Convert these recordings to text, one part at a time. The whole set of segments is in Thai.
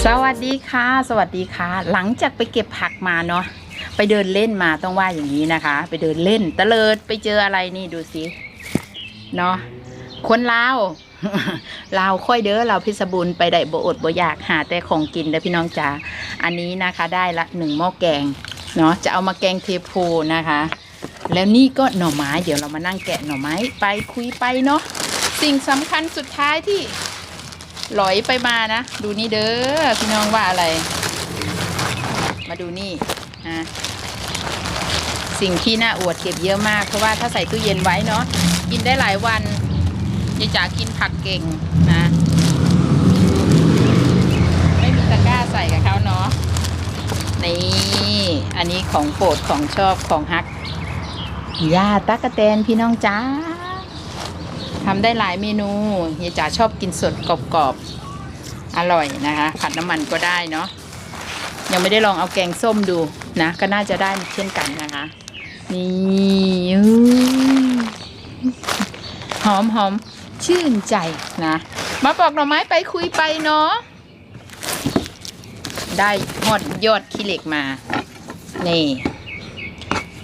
สวัสดีค่ะ สวัสดีค่ะ หลังจากไปเก็บผักมาเนาะไปเดินเล่นมาต้องว่าอย่างนี้นะคะ ไปเดินเล่นตะเลิดไปเจออะไรนี่ดูสิเนาะคนลาวลาวค่อยเด้อเราวพชรบูรณ์ไปได้บอดบอยากหาแต่ของกินเด้อพี่น้องจ๋าอันนี้นะคะได้ละหนึ่งหม้อแกงเนาะจะเอามาแกงเทโพนะคะ แล้วนี่ก็หน่อไม้เดี๋ยวเรามานั่งแกะหน่อไม้ไปคุยไปเนาะสิ่งสำคัญสุดท้ายที่ หลอยไปมานะ ดูนี่เด้อพี่น้องว่าอะไร มาดูนี่อะสิ่งที่น่าอวดเก็บเยอะมาก เพราะว่าถ้าใส่ตู้เย็นไว้เนาะกินได้หลายวันยายจ๋ากินผักเก่งนะ ไม่มีตะกร้าใส่กับเขาเนาะนี่อันนี้ของโปรดของชอบของฮักย่าตั๊กกะแตนพี่น้องจ้า ทำได้หลายเมนูเฮียจ๋าชอบกินสดกรอบๆ อร่อยนะคะ ผัดน้ำมันก็ได้เนาะยังไม่ได้ลองเอาแกงส้มดูนะ ก็น่าจะได้เช่นกันนะคะ นี่หอมหอมชื่นใจนะ มาปอกหน่อไม้ไปคุยไปเนาะได้หอดยอดขี้เหล็กมา นี่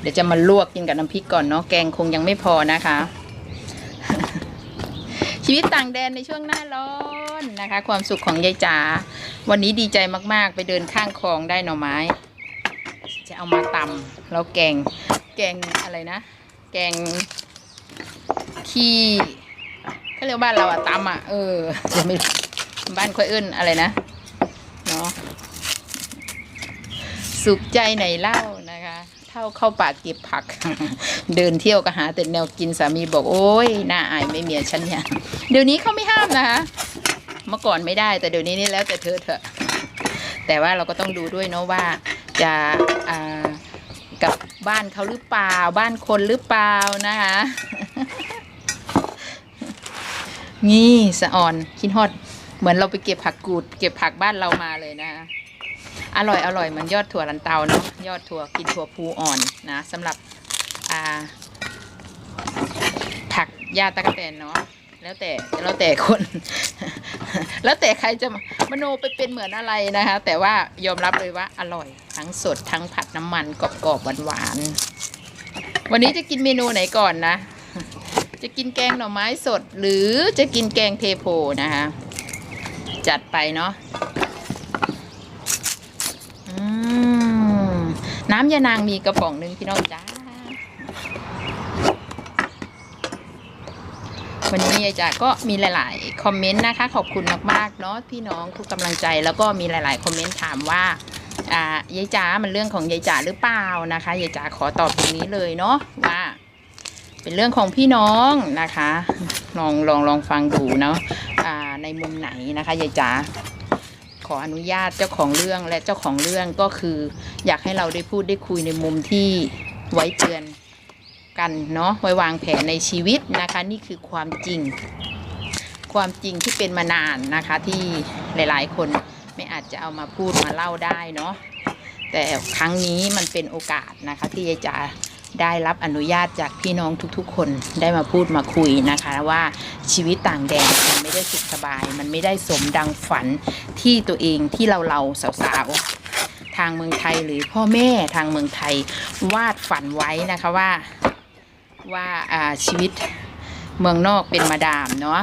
เดี๋ยวจะมาลวกกินกับน้ำพริกก่อนเนาะแกงคงยังไม่พอนะคะ ชีวิตต่างแดนในช่วงหน้าร้อนนะคะ ความสุขของยายจ๋าวันนี้ดีใจมากๆ ไปเดินข้างคลองได้หน่อไม้ จะเอามาตำแล้วแกงแกงอะไรนะ แกงขี้เขาเรียกบ้านเราอะตำอะเออจะไม่บ้านค่อยเอิ้นอะไรนะเนาะสุขใจไหนเล่าน เท่าเข้าป่าเก็บผัก เดินเที่ยวก็หาแต่แนวกินสามีบอกโอ้ยน่าอายไม่เมียฉันเนี่ยเดี๋ยวนี้เขาไม่ห้ามนะคะเมื่อก่อนไม่ได้แต่เดี๋ยวนี้นี่แล้วแต่เธอเถอะ แต่ว่าเราก็ต้องดูด้วยเนาะว่าจะอ่ากับบ้านเขาหรือเปล่า บ้านคนหรือเปล่านะคะนี่สะออนคิดฮอด เหมือนเราไปเก็บผักกูด เก็บผักบ้านเรามาเลยนะคะ อร่อยอร่อยเหมือนยอดถั่วลันเตาเนาะยอดถั่วกินถั่วพูอ่อนนะสำหรับอ่าผักหญ้าตะกะแตนเนาะแล้วแต่แล้วแต่คน แล้วแต่ใครจะมโนไปเป็นเหมือนอะไรนะคะ แต่ว่ายอมรับเลยว่าอร่อย ทั้งสดทั้งผัดน้ำมันกรอบๆหวานๆวันนี้จะกินเมนูไหนก่อนนะ จะกินแกงหน่อไม้สด หรือจะกินแกงเทโพนะคะ จัดไปเนาะ อืม น้ำยานางมีกระป๋องหนึ่งพี่น้องจ้า วันนี้ยายจ๋าก็มีหลาย ๆ คอมเมนต์นะคะ ขอบคุณมากๆเนาะพี่น้องทุกกำลังใจแล้วก็มีหลาย ๆ คอมเมนต์ถามว่า อ่ายายจ๋ามันเรื่องของยายจ๋าหรือเปล่านะคะยายจ๋าขอตอบตรงนี้เลยเนาะว่า เป็นเรื่องของพี่น้องนะคะ ลองลองลองฟังดูเนาะอ่าในมุมไหนนะคะยายจ๋า ขออนุญาตเจ้าของเรื่องและเจ้าของเรื่องก็คือ อยากให้เราได้พูดได้คุยในมุมที่ไว้เตือนกันเนาะไว้วางแผนในชีวิตนะคะ นี่คือความจริง ความจริงที่เป็นมานานนะคะ ที่หลายๆ คนไม่อาจจะเอามาพูดมาเล่าได้เนาะแต่ครั้งนี้มันเป็นโอกาสนะคะ ที่ยายจ๋า ได้รับอนุญาตจากพี่น้องทุกๆ คนได้มาพูดมาคุยนะคะว่าชีวิตต่างแดนมันไม่ได้สุขสบาย มันไม่ได้สมดังฝันที่ตัวเองที่เราเราสาวๆทางเมืองไทยหรือพ่อแม่ทางเมืองไทยวาดฝันไว้นะคะว่าว่าอาชีวิตเมืองนอกเป็นมาดามเนาะ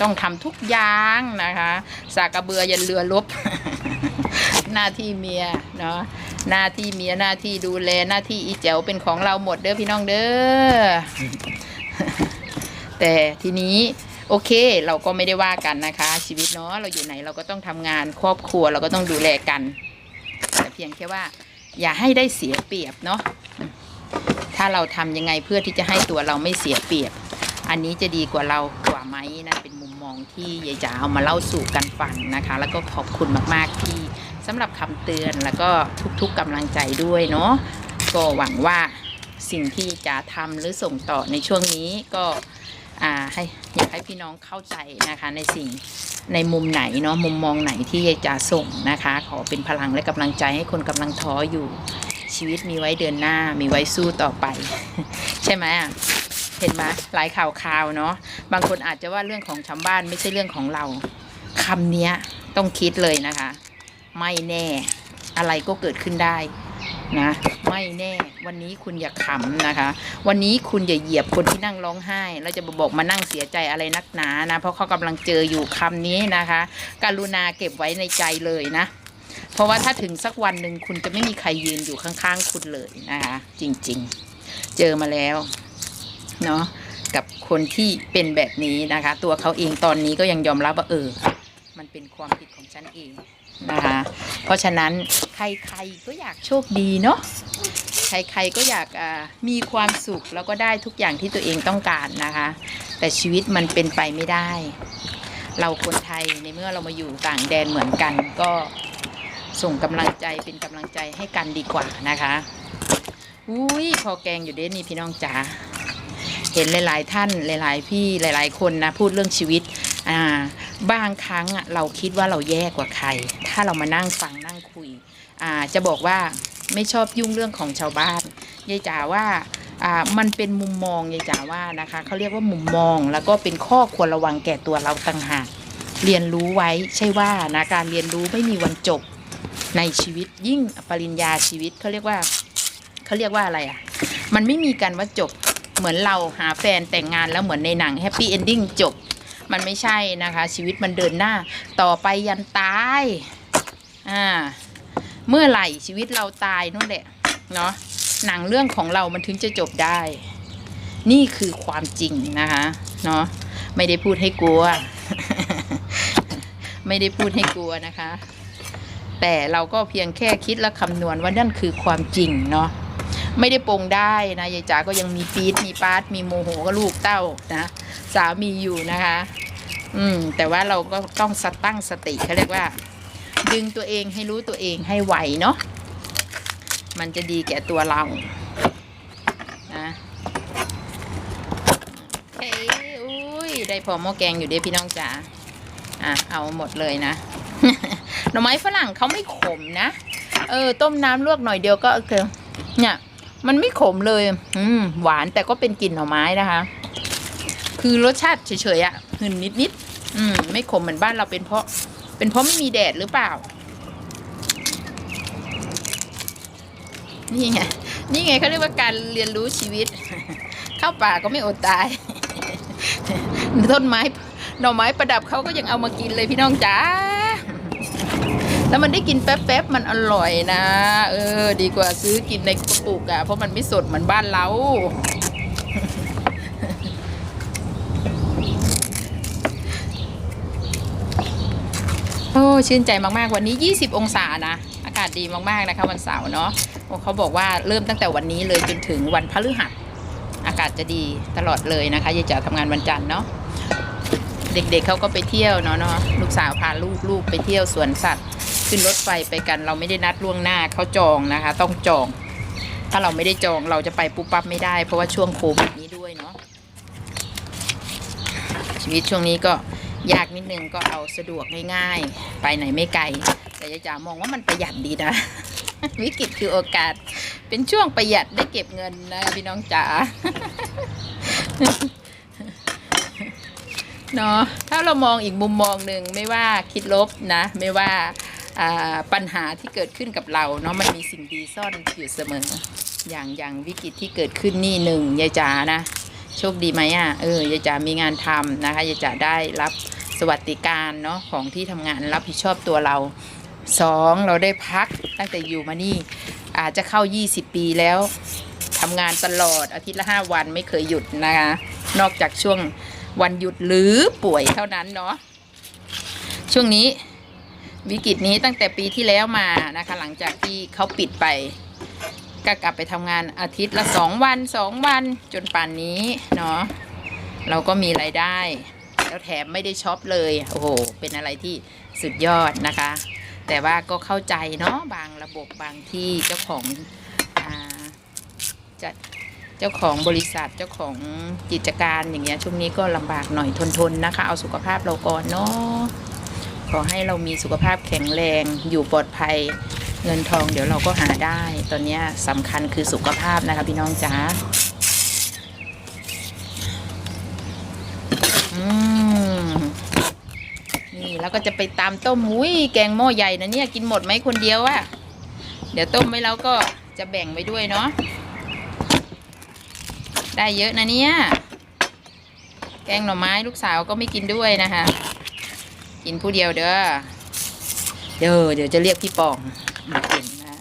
ต้องทำทุกอย่างนะคะ สากกระเบือยันเรือลบ หน้าที่เมียเนาะ หน้าที่เมียหน้าที่ดูแลหน้าที่อีแจ๋วเป็นของเราหมดเด้อพี่น้องเด้อ แต่ทีนี้โอเค เราก็ไม่ได้ว่ากันนะคะ ชีวิตเนาะเราอยู่ไหนเราก็ต้องทำงานครอบครัวเราก็ต้องดูแลกันแต่เพียงแค่ว่า อย่าให้ได้เสียเปรียบเนาะถ้าเราทำยังไงเพื่อที่จะให้ตัวเราไม่เสียเปรียบ อันนี้จะดีกว่าเรากว่าไหมนะเป็นมุมมองที่ยายจ๋าเอามาเล่าสู่กันฟังนะคะ แล้วก็ขอบคุณมากๆที่ สำหรับคำเตือนแล้วก็ทุกๆกำลังใจด้วยเนาะก็หวังว่าสิ่งที่จ๋าทำหรือส่งต่อในช่วงนี้ก็ให้อยากให้พี่น้องเข้าใจนะคะในสิ่งในมุมไหนเนาะมุมมองไหนที่จะส่งนะคะ ขอเป็นพลังและกำลังใจให้คนกำลังท้ออยู่ชีวิตมีไว้เดินหน้ามีไว้สู้ต่อไป ใช่ไหมอะเห็นไหมหลายข่าวข่าวเนาะบางคนอาจจะว่าเรื่องของชาวบ้านไม่ใช่เรื่องของเราคำนี้ต้องคิดเลยนะคะ ไม่แน่ อะไรก็เกิดขึ้นได้นะ ไม่แน่ วันนี้คุณอย่าขำนะคะ วันนี้คุณอย่าเหยียบคนที่นั่งร้องไห้ แล้วจะบอกมานั่งเสียใจอะไรนักหนานะ เพราะเขากำลังเจออยู่คำนี้นะคะ กรุณาเก็บไว้ในใจเลยนะ เพราะว่าถ้าถึงสักวันหนึ่งคุณจะไม่มีใครยืนอยู่ข้างๆคุณเลยนะคะ จริงๆ เจอมาแล้ว เนาะกับคนที่เป็นแบบนี้นะคะ ตัวเขาเองตอนนี้ก็ยังยอมรับว่าเออ มันเป็นความผิดของฉันเอง นะคะ เพราะฉะนั้นใครๆก็อยากโชคดีเนาะใครๆก็อยากมีความสุขแล้วก็ได้ทุกอย่างที่ตัวเองต้องการนะคะ แต่ชีวิตมันเป็นไปไม่ได้ เราคนไทยในเมื่อเรามาอยู่ต่างแดนเหมือนกัน ก็ส่งกำลังใจเป็นกำลังใจให้กันดีกว่านะคะอุ้ยพอแกงอยู่เด้นี่พี่น้องจ๋าเห็นหลาย ๆ ท่านหลาย ๆ พี่หลาย ๆ คนนะพูดเรื่องชีวิตอ่าบางครั้งเราคิดว่าเราแย่กว่าใคร ถ้าเรามานั่งฟังนั่งคุยจะบอกว่าไม่ชอบยุ่งเรื่องของชาวบ้านยายจ๋าว่าอ่ามันเป็นมุมมองยายจ๋าว่านะคะเขาเรียกว่ามุมมองแล้วก็เป็นข้อควรระวังแก่ตัวเราต่างหากเรียนรู้ไว้ใช่ว่านะการเรียนรู้ไม่มีวันจบในชีวิตยิ่งปริญญาชีวิตเขาเรียกว่าเขาเรียกว่าอะไรอะ มันไม่มีการว่าจบเหมือนเราหาแฟนแต่งงานแล้วเหมือนในหนังแฮปปี้เอนดิ้งจบ มันไม่ใช่นะคะ ชีวิตมันเดินหน้าต่อไปยันตาย อ่า เมื่อไหร่ชีวิตเราตายนู่นแหละเนาะหนังเรื่องของเรามันถึงจะจบได้ นี่คือความจริงนะคะเนาะไม่ได้พูดให้กลัว ไม่ได้พูดให้กลัวนะคะ แต่เราก็เพียงแค่คิดและคำนวณว่านั่นคือความจริงเนาะไม่ได้ปรงได้นะยายจ๋าก็ยังมีปี๊ดมีปาร์ตมีโมโหก็ลูกเต้านะสามีอยู่นะคะ อืม แต่ว่าเราก็ต้องสตั้งสติเขาเรียกว่า ดึงตัวเองให้รู้ตัวเองให้ไหวเนาะมันจะดีแก่ตัวเรานะเฮ้ยอุ้ยได้พอหม้อแกงอยู่เด้พี่น้องจ๋าอะเอาหมดเลยนะหน่อไม้ฝรั่งเขาไม่ขมนะ เออ ต้มน้ำลวกหน่อยเดียวก็โอเคเนี่ย มันไม่ขมเลย อืม หวานแต่ก็เป็นกลิ่นหน่อไม้นะคะ คือรสชาติเฉยๆอะ่ะหืนนิดๆอืม ไม่ขมเหมือนบ้านเราเป็นเพราะ เป็นเพราะไม่มีแดดหรือเปล่า นี่ไง นี่ไงเขาเรียกว่าการเรียนรู้ชีวิต เข้าป่าก็ไม่อดตาย ต้นไม้หน่อไม้ประดับเขาก็ยังเอามากินเลยพี่น้องจ๋า แล้วมันได้กินแป๊บๆมันอร่อยนะ เออ ดีกว่าซื้อกินในกระปุกอะเพราะมันไม่สดเหมือนบ้านเรา อ้ชื่นใจมากๆ วันนี้ 20 องศานะ อากาศดีมากๆนะคะวันเสาร์เนาะโอ้เขาบอกว่าเริ่มตั้งแต่วันนี้เลยจนถึงวันพฤหัสอากาศจะดีตลอดเลยนะคะยายจ๋าทำงานวันจันทร์เนาะเด็กๆเขาก็ไปเที่ยวเนาะเนาะลูกสาวพาลูกลูกไปเที่ยวสวนสัตว์ ขึ้นรถไฟไปกัน เราไม่ได้นัดล่วงหน้าเขาจองนะคะ ต้องจอง ถ้าเราไม่ได้จองเราจะไปปุ๊บปั๊บไม่ได้ เพราะว่าช่วงโควิดนี้ด้วยเนาะชีวิตช่วงนี้ก็ ยากนิดนึงก็เอาสะดวกง่ายๆ ไปไหนไม่ไกล แต่ยายจ๋ามองว่ามันประหยัดดีนะ วิกฤตคือโอกาส เป็นช่วงประหยัดได้เก็บเงินนะพี่น้องจ๋าเนาะถ้าเรามองอีกมุมมองหนึ่งไม่ว่าคิดลบนะ ไม่ว่าอ่าปัญหาที่เกิดขึ้นกับเราเนาะมันมีสิ่งดีซ่อนอยู่เสมอ อย่างอย่างวิกฤตที่เกิดขึ้นนี่หนึ่งยายจ๋านะ โชคดีไหมอะเออยายจ๋ามีงานทำนะคะยายจ๋าได้รับสวัสดิการเนาะของที่ทำงานรับผิดชอบตัวเราสองเราได้พักตั้งแต่อยู่มานี่อาจจะเข้า 20 ปีแล้วทำงานตลอดอาทิตย์ละ 5 วันไม่เคยหยุดนะคะ นอกจากช่วงวันหยุดหรือป่วยเท่านั้นเนาะช่วงนี้วิกฤตนี้ตั้งแต่ปีที่แล้วมานะคะ หลังจากที่เขาปิดไป ก็กลับไปทำงานอาทิตย์ละสองวันสองวันจนป่านนี้เนาะเราก็มีรายได้ แล้วแถมไม่ได้ช็อปเลยโอ้โหเป็นอะไรที่สุดยอดนะคะ แต่ว่าก็เข้าใจเนาะบางระบบบางที่เจ้าของอาจะเจ้าของบริษัทเจ้าของกิจการอย่างเงี้ยช่วงนี้ก็ลำบากหน่อยทนๆนะคะ เอาสุขภาพเราก่อนเนาะขอให้เรามีสุขภาพแข็งแรงอยู่ปลอดภัย เงินทองเดี๋ยวเราก็หาได้ ตอนนี้สำคัญคือสุขภาพนะคะพี่น้องจ๋าอืมนี่แล้วแล้วก็จะไปตามต้มอุ้ยแกงหม้อใหญ่นะเนี่ยกินหมดไหมคนเดียวอะเดี๋ยวต้มไว้แล้วก็จะแบ่งไว้ด้วยเนาะได้เยอะนะเนี่ย แกงหน่อไม้ลูกสาวก็ไม่กินด้วยนะคะ กินผู้เดียวเด้อเดี๋ยวเดี๋ยวจะเรียกพี่ปอง มากินนะ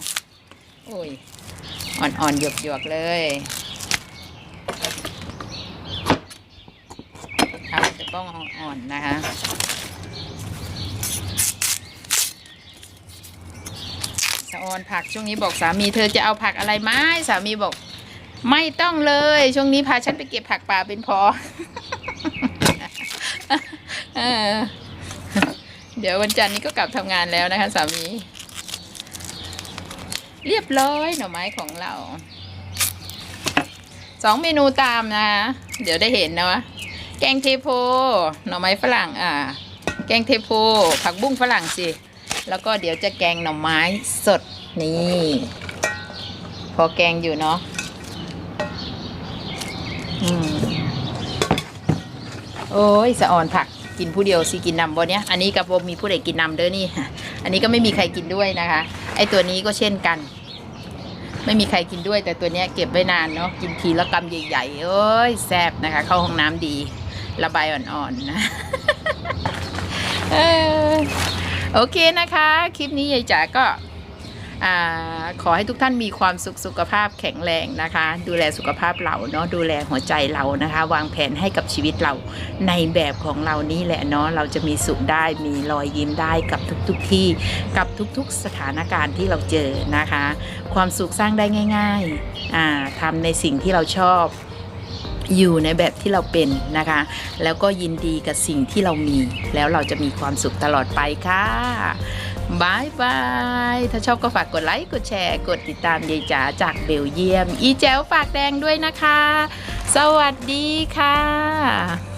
โอ้ยอ่อนๆหยวกๆเลยเอาจะป้องอ่อนๆนะคะสะออนผักช่วงนี้บอกสามีเธอจะเอาผักอะไรไหมสามีบอก ไม่ต้องเลย ช่วงนี้พาฉันไปเก็บผักป่าเป็นพอเออเดี๋ยววันจันทร์นี้ก็กลับทำงานแล้วนะคะสามี เรียบร้อยหน่อไม้ของเราสองเมนูตามนะคะเดี๋ยวได้เห็นนะวะแกงเทโพหน่อไม้ฝรั่งอ่า แกงเทโพผักบุ้งฝรั่งสิ แล้วก็เดี๋ยวจะแกงหน่อไม้สดนี่ พอแกงอยู่เนาะอืมโอ้ยสะออนผักกินผู้เดียวสิกินนำบ่เนี้ยอันนี้กับผมมีผู้ใดกินนำเด้อนี่ อันนี้ก็ไม่มีใครกินด้วยนะคะ ไอตัวนี้ก็เช่นกัน ไม่มีใครกินด้วยแต่ตัวเนี้ยเก็บไว้นานเนาะกินทีละกำใหญ่ๆเอ้ยแซ่บนะคะ เข้าห้องน้ำดี ระบายอ่อนๆนะโอเคนะคะ คลิปนี้ยายจ๋าก็ อขอให้ทุกท่านมีความสุขสุขภาพแข็งแรงนะคะ ดูแลสุขภาพเราเนาะดูแลหัวใจเรานะคะ วางแผนให้กับชีวิตเราในแบบของเรานี่แหละเนาะเราจะมีสุขได้มีรอยยิ้มได้กับทุกๆทที่กับทุกๆสถานการณ์ที่เราเจอนะคะ ความสุขสร้างได้ง่ายๆอ่าทำในสิ่งที่เราชอบอยู่ในแบบที่เราเป็นนะคะ แล้วก็ยินดีกับสิ่งที่เรามี แล้วเราจะมีความสุขตลอดไปค่ะ บายบาย ถ้าชอบก็ฝากกดไลค์ กดแชร์ กดติดตามยายจ๋าจากเบลเยียม อีแจ๋วฝากแดงด้วยนะคะ สวัสดีค่ะ